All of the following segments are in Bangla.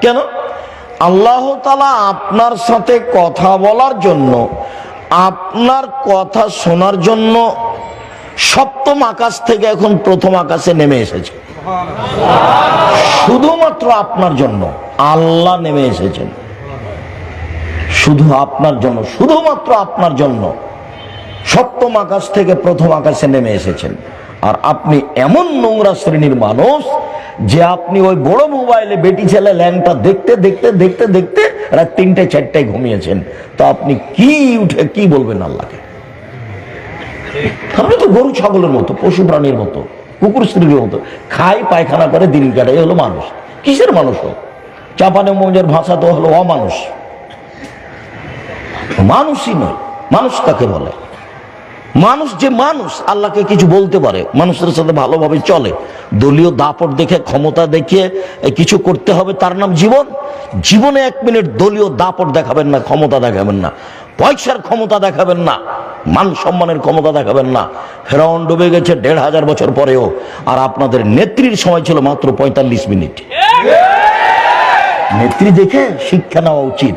কেন? আল্লাহ তালা আপনার সাথে কথা বলার জন্য, আপনার কথা শোনার জন্য সপ্তম আকাশ থেকে এখন প্রথম আকাশে নেমে এসেছে। শুধুমাত্র আপনার জন্য আল্লাহ নেমে এসেছেন। শুধু আপনার জন্য, শুধুমাত্র আপনার জন্য সপ্তম আকাশ থেকে প্রথম আকাশে নেমে এসেছেন। আর আপনি এমন নোংরা শ্রেণির মানুষ যে আপনি ওই বড় মোবাইলে বেটি ছেলে ল্যাংটা দেখতে দেখতে দেখতে দেখতে রাত তিনটে, চারটায় ঘুমিয়েছেন। তো আপনি কি উঠে কি বলবেন আল্লাহকে? আপনি তো গরু ছাগলের মতো, পশু প্রাণীর মতো, কুকুর স্ত্রীর মতো, খাই পায়খানা করে, দিন কাটে এ হলো মানুষ। কিসের মানুষ হোক চাপানে মৌজের ভাষা তো হলো অমানুষ। মানুষই নয়, মানুষ কাকে বলে? মানুষ যে মানুষ, আল্লাহকে কিছু বলতে পারে, মানুষের সাথে ভালোভাবে চলে। দলীয় দাপট দেখে, ক্ষমতা দেখিয়ে কিছু করতে হবে, তার নাম জীবন। জীবনে এক মিনিট দলীয় দাপট দেখাবেন না, ক্ষমতা দেখাবেন না। পয়সার ক্ষমতা দেখাবেন না, মান সম্মানের ক্ষমতা দেখাবেন না। ফেরাউন ডুবে গেছে দেড় হাজার বছর পরেও, আর আপনাদের নেত্রীর সময় ছিল মাত্র পঁয়তাল্লিশ মিনিট। নেত্রী দেখে শিক্ষা নেওয়া উচিত।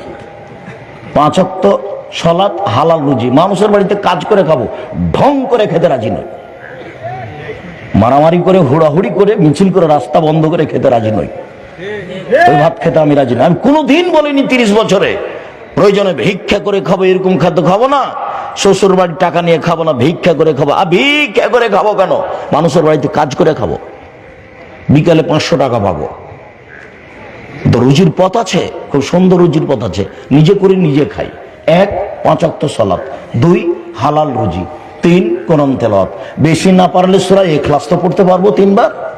পাঁচক্ত সলাৎ হালাল রুজি। মানুষের বাড়িতে কাজ করে খাব, ঢং করে খেতে রাজি নয় মারামারি করে, হুড়াহুড়ি করে, মিছিল করে, রাস্তা বন্ধ করে খেতে রাজি নই। ওই ভাত খেতে আমি রাজি নই। আমি কোনোদিন বলিনি তিরিশ বছরে, প্রয়োজনে ভিক্ষা করে খাব, এরকম খাদ্য খাব না। শ্বশুর বাড়ির টাকা নিয়ে খাব না, ভিক্ষা করে খাব। আর ভিক্ষা করে খাব কেন? মানুষের বাড়িতে কাজ করে খাব। বিকালে পাঁচশো টাকা পাবো। তো রুজির পথ আছে, খুব সুন্দর রুজির পথ আছে। নিজে করে, নিজে খাই। এক পাঁচাত্তর সলাপ দুই, হালাল রুজি। তিন কোরআন তেলাওয়াত। বেশি না পারলে সুরা এখলাস তো পড়তে পারব তিনবার?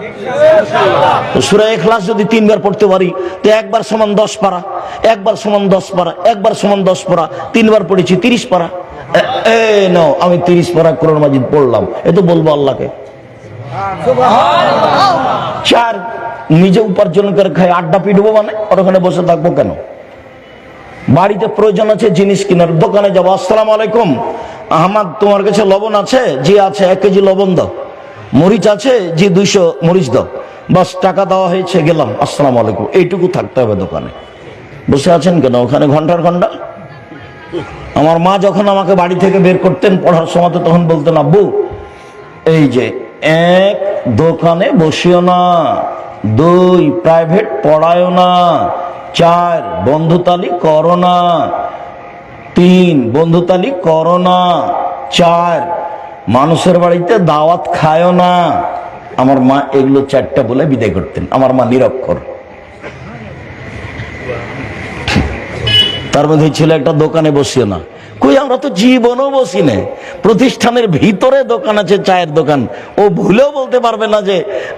সুরা এখলাস যদি তিনবার পড়তে পারি, তো একবার সমান দশ পারা, একবার সমান দশ পারা, একবার সমান দশ পারা, তিনবার পড়েছি তিরিশ পারা। এ- নাও, আমি তিরিশ পারা কোরআন মাজিদ পড়লাম। এ তো বলব আল্লাহকে। চার, নিজে উপার্জন করে খাই, আড্ডা পিটবো মানে? ওখানে বসে থাকব কেন? বাড়িতে প্রয়োজন আছে জিনিস কেনার, দোকানে যাব। আসসালাম আলাইকুম। আহমাদ, তোমার কাছে লবণ আছে? জি আছে, এক কেজি লবণ দাও। মরিচ আছে? জি, দুইশো মরিচ দাও। বাস, টাকা দেওয়া হয়েছে, গেলাম। আসসালাম আলাইকুম। এইটুকু থাকতে হবে দোকানে। বসে আছেন কেন? ওখানে ঘণ্টার ঘণ্টা? আমার মা যখন আমাকে বাড়ি থেকে বের করতেন, পড়ার সময় তখন বলতেন, আব্বু, এই যে এক দোকানে বসিও না, দুই প্রাইভেট পড়ায়ও না, চার বন্ধুতালি করো না তিন, বন্ধুতালি করো না। চার, মানুষের বাড়িতে দাওয়াত খায়ও না। আমার মা এগুলো চারটা বলে বিদায় করতেন। আমার মা নিরক্ষর। তার মধ্যে ছিল একটা দোকানে বসিও না। কই, আমরা তো জীবনও বসি না। প্রতিষ্ঠানের ভিতরে দোকান আছে, চায়ের দোকান। ও ভুলেও বলতে পারবে না যে,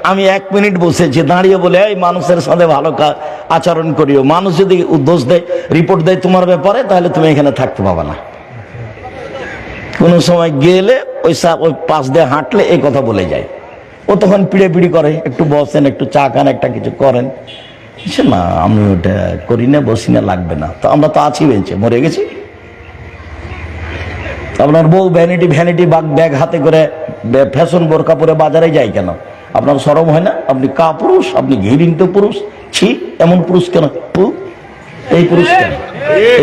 আমি এক মিনিট বসেছি, দাঁড়িয়ে বলে, এই মানুষের সাথে ভালো আচরণ করিও। মানুষ যদি দোষ দেয়, রিপোর্ট দেয় তোমার ব্যাপারে, তাহলে তুমি এখানে থাকতে পাবে না। কোনো সময় গেলে ওই ওই পাশ দিয়ে হাঁটলে এই কথা বলে যায়। ও তখন পিড়ে পিড়ি করে, একটু বসেন, একটু চা খান, একটা কিছু করেন। সে, না, আমি ওটা করি না, বসি না, লাগবে না। তো আমরা তো আছি বেঞ্চে, মরে গেছি। আপনার বউ ভ্যানিটি ভ্যানিটি বাগ ব্যাগ হাতে করে ফ্যাশন বোরকা পরে বাজারে যায় কেন? আপনার সরম হয় না? আপনি কা পুরুষ? আপনি ঘৃণিত পুরুষ? ছি, এমন পুরুষ কেন? এই পুরুষ কেন?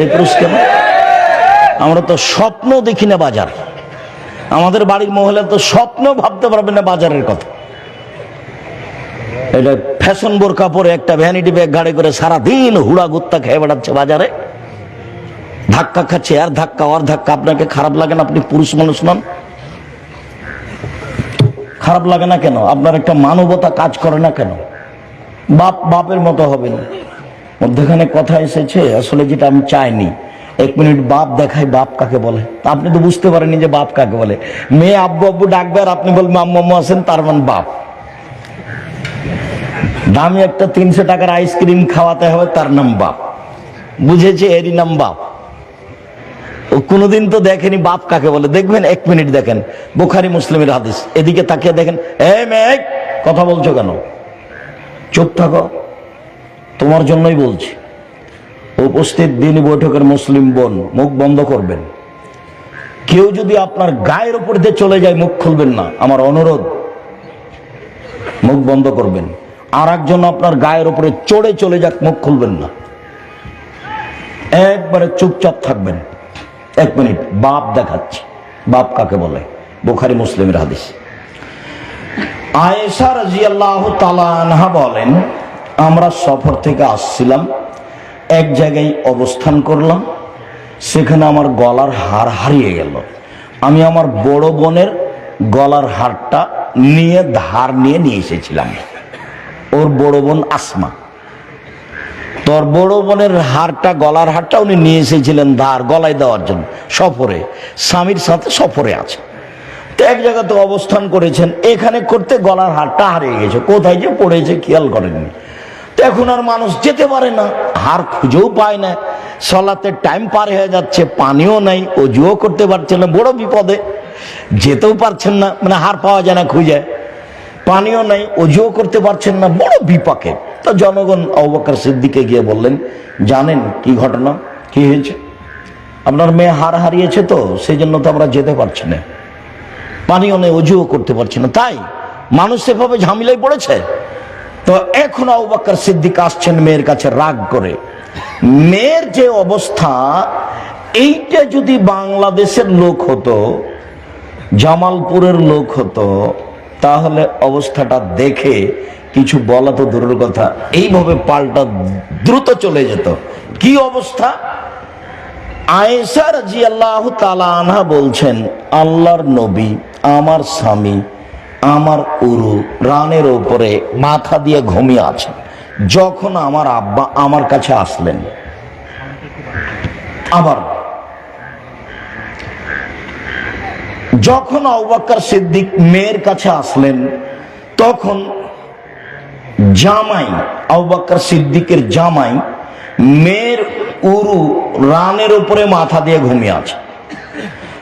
এই পুরুষ কেন? আমরা তো স্বপ্ন দেখি না বাজার। আমাদের বাড়ির মহিলা তো স্বপ্ন ভাবতে পারবে না বাজারের কথা। এটা ফ্যাশন বোরকা পরে একটা ভ্যানিটি ব্যাগ গাড়ি করে সারাদিন হুড়া গুত্তা খেয়ে বেড়াচ্ছে বাজারে। ধাক্কা খাচ্ছে, আর ধাক্কা আর ধাক্কা। আপনাকে খারাপ লাগে না? আপনি পুরুষ মানুষ নন? খারাপ লাগে না কেন? আপনার একটা মানবতা কাজ করে না কেন? বাপ, বাপের মতো হবে না। মধ্যখানে কথা এসেছে, আসলে যেটা আমি চাইনি। এক মিনিট বাপ দেখাই বাপ কাকে বলে? আপনি তো বুঝতে পারেননি যে বাপ কাকে বলে। মেয়ে, আব্বু আব্বু ডাকবে, আর আপনি বলবেন, আম্মু আম্মু আছেন, তার মানে বাপ। দামি একটা তিনশো টাকার আইসক্রিম খাওয়াতে হবে, তার নাম বাপ। বুঝেছে? এরই নাম বাপ। ও কোনোদিন তো দেখেনি বাপ কাকে বলে। দেখবেন, এক মিনিট দেখেন। বুখারি, মুসলিমের হাদিস। এদিকে তাকিয়ে দেখেন, এ মেঘ, কথা বলছো কেন? চুপ থাকো, তোমার জন্যই বলছি। উপস্থিত দিন বৈঠকের মুসলিম বোন, মুখ বন্ধ করবেন। কেউ যদি আপনার গায়ের উপর দিয়ে চলে যায়, মুখ খুলবেন না। আমার অনুরোধ, মুখ বন্ধ করবেন। আর একজন আপনার গায়ের উপরে চড়ে চলে যাক, মুখ খুলবেন না। একবারে চুপচাপ থাকবেন। এক মিনিট, বাপ দেখাচ্ছি। বাপ কাকে বলে? বোখারি মুসলিমের হাদিস। আয়েশা রাজিয়াল্লাহ তালা আনহা বলেন, আমরা সফর থেকে আসছিলাম, এক জায়গায় অবস্থান করলাম, সেখানে আমার গলার হার হারিয়ে গেল। আমি আমার বড় বোনের গলার হারটা নিয়ে, ধার নিয়ে নিয়ে এসেছিলাম। ওর বড় বোন আসমা। তোর বড় বোনের হারটা, গলার হারটা উনি নিয়ে এসেছিলেন ধার, গলায় দেওয়ার জন্য, সফরে। স্বামীর সাথে সফরে আছে। তো এক জায়গাতে অবস্থান করেছেন, এখানে করতে গলার হারটা হারিয়ে গেছে। কোথায় যে পড়েছে খেয়াল করেননি। তো এখন আর মানুষ যেতে পারে না, হার খুঁজেও পায় না। সলাতে টাইম পার হয়ে যাচ্ছে, পানিও নাই, অজুও করতে পারছে না, বড় বিপদে। যেতেও পারছেন না মানে হার পাওয়া যায় না খুঁজে। পানিও নাই, অজুও করতে পারছেন না, বড় বিপাকে। তা জনগণ অবাকার সিদ্দিকে গিয়ে বললেন, জানেন কি ঘটনা? কি হয়েছে? আপনার মেয়ে হার হারিয়েছে তো সেই জন্য তো আমরা যেতে পারছি না। পানি নেই, অজুও করতে পারছি না। তাই মানুষ সেভাবে ঝামেলায় পড়েছে? তো এখন আবাক্কার সিদ্দিক আসছেন মেয়ের কাছে রাগ করে। মেয়ের যে অবস্থা, এইটা যদি বাংলাদেশের লোক হতো, জামালপুরের লোক হতো, তাহলে অবস্থাটা দেখে কিছু বলা তো দূরের কথা। এইভাবে পাল্টা দ্রুত চলে যেত। কি অবস্থা? আয়েশা রাজি আল্লাহ আনহা বলছেন, আল্লাহর নবী আমার স্বামী, আমার উরু রানের ওপরে মাথা দিয়ে ঘুমিয়ে আছেন। যখন আমার আব্বা আমার কাছে আসলেন, আবার যখন আবাক্কার সিদ্দিক মেয়ের কাছে আসলেন, তখন জামাই আবাক্কার সিদ্দিকের জামাই, মেয়ের উরু রানের উপরে মাথা দিয়ে ঘুমিয়ে আছে।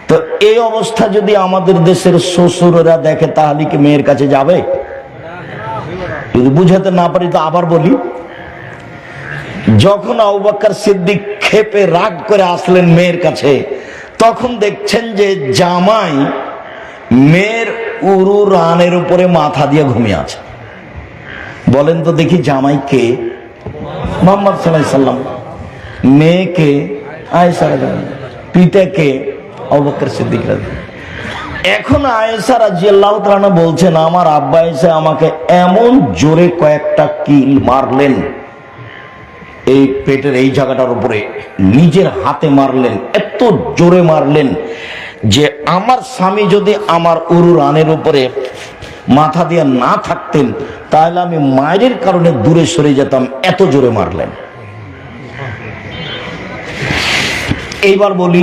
তো এই অবস্থা যদি আমাদের দেশের শ্বশুরেরা দেখে, তাহলে কি মেয়ের কাছে যাবে? যদি বুঝাতে না পারি, তো আবার বলি। যখন আবাক্কার সিদ্দিক খেপে রাগ করে আসলেন মেয়ের কাছে, তখন দেখছেন যে জামাই মেয়ের উরু রানের উপরে মাথা দিয়ে ঘুমিয়ে আছে। বলেন তো দেখি জামাই কে মোহাম্মদ সাল্লাহ সাল্লাম, মেয়েকে আয়েশা পিতাকে অবকর সিদ্দিক এখন আয়েশা রাজিয়াল্লাহ তাআলা বলছেন, আমার আব্বা এসে আমাকে এমন জোরে কয়েকটা কিল মারলেন, এই পেটের এই জায়গাটার উপরে নিজের হাতে মারলেন, এত জোরে মারলেন যে আমার স্বামী যদি আমার উরু রানের উপরে মাথা দিয়ে না থাকতেন, তাহলে আমি মায়ের কারণে দূরে সরে যেতাম, এত জোরে মারলেন। এইবার বলি,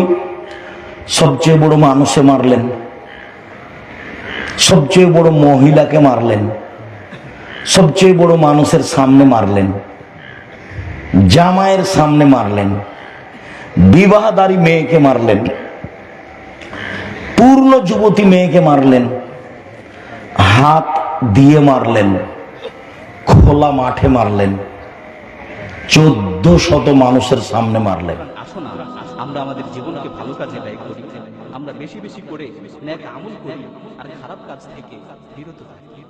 সবচেয়ে বড় মানুষে মারলেন, সবচেয়ে বড় মহিলাকে মারলেন, সবচেয়ে বড় মানুষের সামনে মারলেন, জামাইয়ের সামনে মারলেন, বিবাহদারী মেয়েকে মারলেন, পূর্ণ যুবতী মেয়েকে মারলেন হাত দিয়ে মারলেন, খোলা মাঠে মারলেন চোদ্দ শত মানুষের সামনে মারলেন। আমরা আমাদের জীবনকে ভালো কাজে ব্যয় করি, আমরা বেশি বেশি করে আমল করি, আর খারাপ কাজ থেকে বিরত থাকি।